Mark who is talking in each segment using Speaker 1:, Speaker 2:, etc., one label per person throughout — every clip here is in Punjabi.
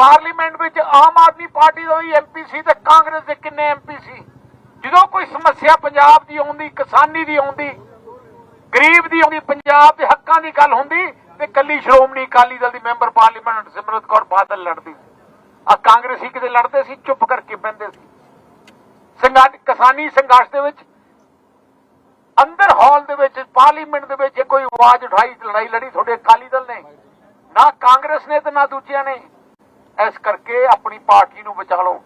Speaker 1: ਪਾਰਲੀਮੈਂਟ ਵਿੱਚ ਆਮ ਆਦਮੀ ਪਾਰਟੀ ਦਾ ਹੀ ਐਮਪੀ ਸੀ ਤੇ ਕਾਂਗਰਸ ਦੇ ਕਿੰਨੇ ਐਮਪੀ ਸੀ? ਜਦੋਂ ਕੋਈ ਸਮੱਸਿਆ ਪੰਜਾਬ ਦੀ ਆਉਂਦੀ, ਕਿਸਾਨੀ ਦੀ ਆਉਂਦੀ, ਗਰੀਬ ਦੀ ਆਉਂਦੀ, ਪੰਜਾਬ ਦੇ ਹੱਕਾਂ ਦੀ ਗੱਲ ਹੁੰਦੀ ਤੇ ਕੱਲੀ ਸ਼੍ਰੋਮਣੀ ਅਕਾਲੀ ਦਲ ਦੀ ਮੈਂਬਰ ਪਾਰਲੀਮੈਂਟ ਸਿਮਰਤ ਕੌਰ ਬਾਦਲ ਲੜਦੀ ਆ ਕਾਂਗਰਸੀ ਕਿਤੇ ਲੜਦੇ ਸੀ, ਚੁੱਪ ਕਰਕੇ ਬਹਿੰਦੇ ਸੀ। ਸੰਘਰਸ਼ ਕਿਸਾਨੀ ਸੰਘਰਸ਼ ਦੇ ਵਿੱਚ ਅੰਦਰ ਹਾਲ ਦੇ ਵਿੱਚ ਪਾਰਲੀਮੈਂਟ ਦੇ ਵਿੱਚ ਕੋਈ ਆਵਾਜ਼ ਉਠਾਈ, ਲੜਾਈ ਲੜੀ ਤੁਹਾਡੇ ਅਕਾਲੀ ਦਲ ਨੇ? ਨਾ ਕਾਂਗਰਸ ਨੇ ਤੇ ਨਾ ਦੂਜਿਆਂ ਨੇ। ਇਸ ਕਰਕੇ ਆਪਣੀ ਪਾਰਟੀ ਨੂੰ ਬਚਾ ਲਓ।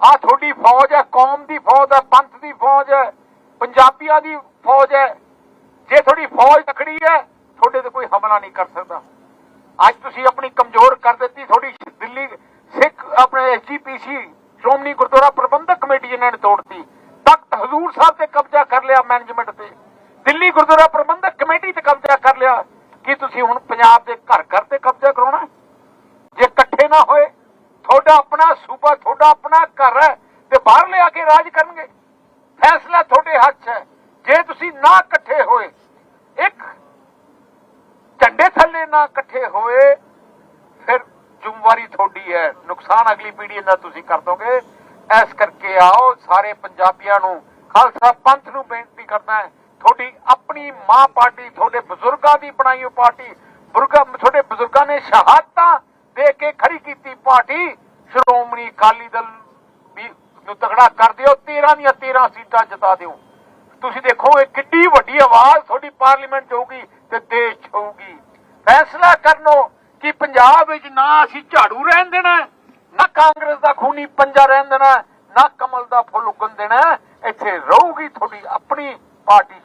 Speaker 1: ਆ ਤੁਹਾਡੀ ਫੌਜ ਹੈ, ਕੌਮ ਦੀ ਫੌਜ ਹੈ, ਪੰਥ ਦੀ ਫੌਜ ਹੈ, ਪੰਜਾਬੀਆਂ ਦੀ ਫੌਜ ਹੈ। ਜੇ ਤੁਹਾਡੀ ਫੌਜ ਤਕੜੀ ਹੈ, ਤੁਹਾਡੇ ਤੇ ਕੋਈ ਹਮਲਾ ਨਹੀਂ ਕਰ ਸਕਦਾ। ਅੱਜ ਤੁਸੀਂ ਆਪਣੀ ਕਮਜ਼ੋਰ ਕਰ ਦਿੱਤੀ, ਤੁਹਾਡੀ ਦਿੱਲੀ ਸਿੱਖ ਆਪਣੇ ਐਸਜੀਪੀਸੀ, ਸ਼੍ਰੋਮਣੀ ਗੁਰਦੁਆਰਾ ਪ੍ਰਬੰਧਕ ਕਮੇਟੀ ਇਹਨਾਂ ਨੇ ਤੋੜਤੀ, ਤਖਤ ਹਜ਼ੂਰ ਸਾਹਿਬ ਤੇ ਕਬਜ਼ਾ ਕਰ ਲਿਆ ਮੈਨੇਜਮੈਂਟ ਤੇ। ਦਿੱਲੀ ਗੁਰਦੁਆਰਾ ਪ੍ਰਬੰਧਕ ਕਮੇਟੀ ਤੇ ਕਬਜ਼ਾ ਕਰ ਲਿਆ। ਕਿ ਤੁਸੀਂ ਹੁਣ ਪੰਜਾਬ ਦੇ ਘਰ ਘਰ ਤੇ ਕਬਜ਼ਾ ਕਰਾਉਣਾ ਇਕੱਠੇ ਨਾ ਹੋਏ। ਤੁਹਾਡਾ ਆਪਣਾ ਸੂਬਾ, ਤੁਹਾਡਾ ਆਪਣਾ ਘਰ ਹੈ ਤੇ ਬਾਹਰ ਲਿਆ ਕੇ ਰਾਜ ਕਰਨਗੇ। ਫੈਸਲਾ ਤੁਹਾਡੇ ਹੱਥ 'ਚ ਹੈ। ਜੇ ਤੁਸੀਂ ਨਾ ਇਕੱਠੇ ਹੋਏ, ਇੱਕ ਝੰਡੇ ਥੱਲੇ ਨਾ ਇਕੱਠੇ ਹੋਏ, ਫਿਰ ਜ਼ਿੰਮੇਵਾਰੀ ਤੁਹਾਡੀ ਹੈ। ਨੁਕਸਾਨ ਅਗਲੀ ਪੀੜ੍ਹੀ ਦਾ ਤੁਸੀਂ ਕਰ ਦੋਗੇ। ਇਸ ਕਰਕੇ ਆਓ, ਸਾਰੇ ਪੰਜਾਬੀਆਂ ਨੂੰ, ਖਾਲਸਾ ਪੰਥ ਨੂੰ ਬੇਨਤੀ ਕਰਦਾ ਹੈ, ਤੁਹਾਡੀ ਆਪਣੀ ਮਾਂ ਪਾਰਟੀ, ਤੁਹਾਡੇ ਬਜ਼ੁਰਗਾਂ ਦੀ ਬਣਾਈ ਹੋਈ ਪਾਰਟੀ, ਬਜ਼ੁਰਗਾਂ, ਤੁਹਾਡੇ ਬਜ਼ੁਰਗਾਂ ਨੇ ਸ਼ਹਾਦਤਾਂ ਦੇ ਕੇ ਖੜੀ ਕੀਤੀ ਪਾਰਟੀ। ਸ਼੍ਰੋਮਣੀ ਅਕਾਲੀ ਦਲ ਵੀ ਨੂੰ ਤਗੜਾ ਕਰ ਦਿਓ 13 ਦੀਆਂ 13 ਸੀਟਾਂ ਜਿਤਾ ਦਿਓ। ਤੁਸੀਂ ਦੇਖੋ, ਇਹ ਕਿੱਡੀ ਵੱਡੀ ਆਵਾਜ਼ ਤੁਹਾਡੀ ਪਾਰਲੀਮੈਂਟ 'ਚ ਹੋਊਗੀ ਤੇ ਦੇਸ਼ 'ਚ ਹੋਊਗੀ। ਫੈਸਲਾ ਕਰਨੋ ਕਿ ਪੰਜਾਬ ਵਿੱਚ ਨਾ ਅਸੀਂ ਝਾੜੂ ਰਹਿਣ ਦੇਣਾ ਨਾ ਕਾਂਗਰਸ ਦਾ ਖੂਨੀ ਪੰਜਾ ਰਹਿਣ ਦੇਣਾ ਨਾ ਕਮਲ ਦਾ ਫੁੱਲ ਉਗਣ ਦੇਣਾ ਇੱਥੇ ਰਹੂਗੀ ਤੁਹਾਡੀ ਆਪਣੀ ਪਾਰਟੀ।